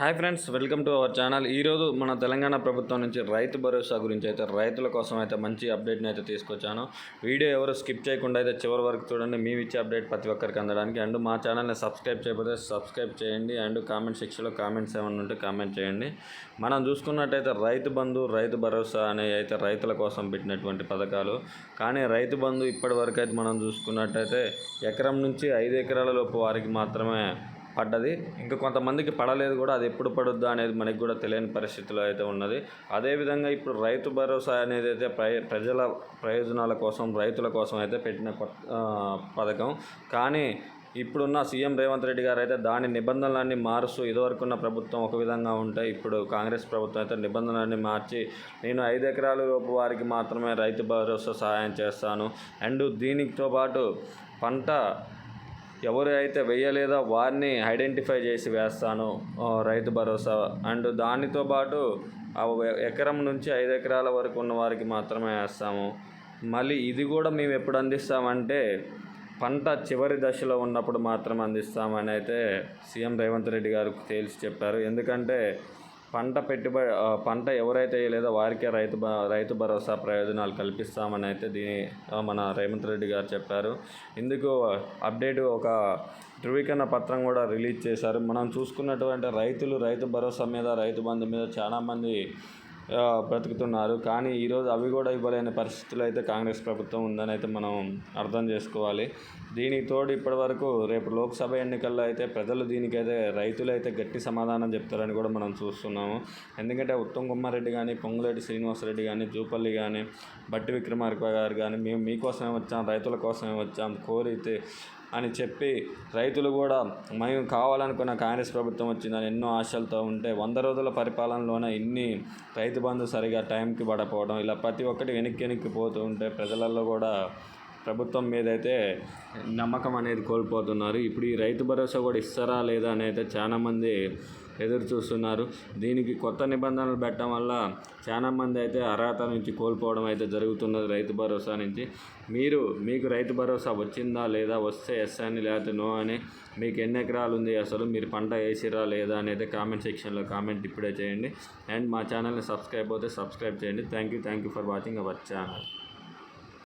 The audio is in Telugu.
Hi friends welcome to our channel. ఈరోజు మన తెలంగాణ ప్రభుత్వం నుంచి రైతు భరోసా గురించి అయితే రైతుల కోసం అయితే మంచి అప్డేట్ని అయితే తీసుకొచ్చాను. వీడియో ఎవరు స్కిప్ చేయకుండా అయితే చివరి వరకు చూడండి. మేము ఇచ్చే అప్డేట్ ప్రతి ఒక్కరికి అందడానికి. అండ్ మా ఛానల్ని సబ్స్క్రైబ్ చేయకపోతే సబ్స్క్రైబ్ చేయండి. అండ్ కామెంట్ సెక్షన్లో కామెంట్స్ ఏమైనా ఉంటే కామెంట్ చేయండి. మనం చూసుకున్నట్టయితే రైతు బంధు రైతు భరోసా అనేవి అయితే రైతుల కోసం పెట్టినటువంటి పథకాలు. కానీ రైతు బంధు ఇప్పటి వరకు అయితే మనం చూసుకున్నట్టయితే ఎకరం నుంచి ఐదు ఎకరాల లోపు వారికి మాత్రమే పడ్డది. ఇంకా కొంతమందికి పడలేదు కూడా అది ఎప్పుడు పడుద్దా అనేది మనకి కూడా తెలియని పరిస్థితిలో అయితే ఉన్నది. అదేవిధంగా ఇప్పుడు రైతు భరోసా అనేది అయితే ప్రజల ప్రయోజనాల కోసం రైతుల కోసం అయితే పెట్టిన పథకం. కానీ ఇప్పుడున్న సీఎం రేవంత్ రెడ్డి గారు అయితే దాని నిబంధనలన్నీ మారుస్తూ ఇదివరకున్న ప్రభుత్వం ఒక విధంగా ఉంటే ఇప్పుడు కాంగ్రెస్ ప్రభుత్వం అయితే నిబంధనలన్నీ మార్చి నేను ఐదు ఎకరాల లోపు వారికి మాత్రమే రైతు భరోసా సహాయం చేస్తాను. అండ్ దీనితో పాటు పంట ఎవరు అయితే వేయలేదో వారిని ఐడెంటిఫై చేసి వేస్తాను. రైతు భరోసా. అండ్ దానితో పాటు ఆ ఎకరం నుంచి ఐదు ఎకరాల వరకు ఉన్న వారికి మాత్రమే వేస్తాము. మళ్ళీ ఇది కూడా మేము ఎప్పుడు అందిస్తామంటే పంట చివరి దశలో ఉన్నప్పుడు మాత్రం అందిస్తామని అయితే సీఎం రేవంత్ రెడ్డి గారు తేల్చి చెప్పారు. ఎందుకంటే పంట పెట్టుబడి పంట ఎవరైతే వేయలేదో వారికే రైతు రైతు భరోసా ప్రయోజనాలు కల్పిస్తామని అయితే దీని మన రేవంత్ రెడ్డి గారు చెప్పారు. ఇందుకు అప్డేట్ ఒక ధృవీకరణ పత్రం కూడా రిలీజ్ చేశారు. మనం చూసుకున్నటువంటి రైతులు రైతు భరోసా మీద రైతు బంధు మీద చాలామంది బ్రతుకుతున్నారు. కానీ ఈరోజు అవి కూడా ఇవ్వలేని పరిస్థితులు అయితే కాంగ్రెస్ ప్రభుత్వం ఉందని అయితే మనం అర్థం చేసుకోవాలి. దీనికి తోడు ఇప్పటివరకు రేపు లోక్సభ ఎన్నికల్లో అయితే ప్రజలు దీనికైతే రైతులు అయితే గట్టి సమాధానం చెప్తారని కూడా మనం చూస్తున్నాము. ఎందుకంటే ఉత్తమ్ కుమార్ రెడ్డి కానీ పొంగులేటి శ్రీనివాసరెడ్డి కానీ జూపల్లి కానీ బట్టి విక్రమార్క గారు కానీ మేము మీకోసమే వచ్చాం రైతుల కోసమే వచ్చాం కోరితే అని చెప్పి రైతులు కూడా మేము కావాలనుకున్న కాంగ్రెస్ ప్రభుత్వం వచ్చిందని ఎన్నో ఆశలతో ఉంటే వంద రోజుల పరిపాలనలోనే ఇన్ని రైతు బంధు సరిగా టైంకి పడపోవడం ఇలా ప్రతి ఒక్కటి వెనక్కి వెనక్కి పోతూ ఉంటే ప్రజలలో కూడా ప్రభుత్వం మీద అయితే నమ్మకం అనేది కోల్పోతున్నారు. ఇప్పుడు ఈ రైతు భరోసా కూడా ఇస్తారా లేదా అని అయితే చాలామంది ఎదురు చూస్తున్నారు. దీనికి కొత్త నిబంధనలు పెట్టడం వల్ల చాలామంది అయితే అర్హత నుంచి కోల్పోవడం అయితే జరుగుతున్నది రైతు భరోసా నుంచి. మీరు మీకు రైతు భరోసా వచ్చిందా లేదా వస్తే ఎస్ అని లేకపోతే నో అని మీకు ఎన్ని ఎకరాలు ఉంది అసలు మీరు పంట వేసిరా లేదా అని అయితే కామెంట్ సెక్షన్లో కామెంట్ ఇప్పుడే చేయండి. అండ్ మా ఛానల్ని సబ్స్క్రైబ్ అయితే సబ్స్క్రైబ్ చేయండి. Thank you thank you for watching our channel.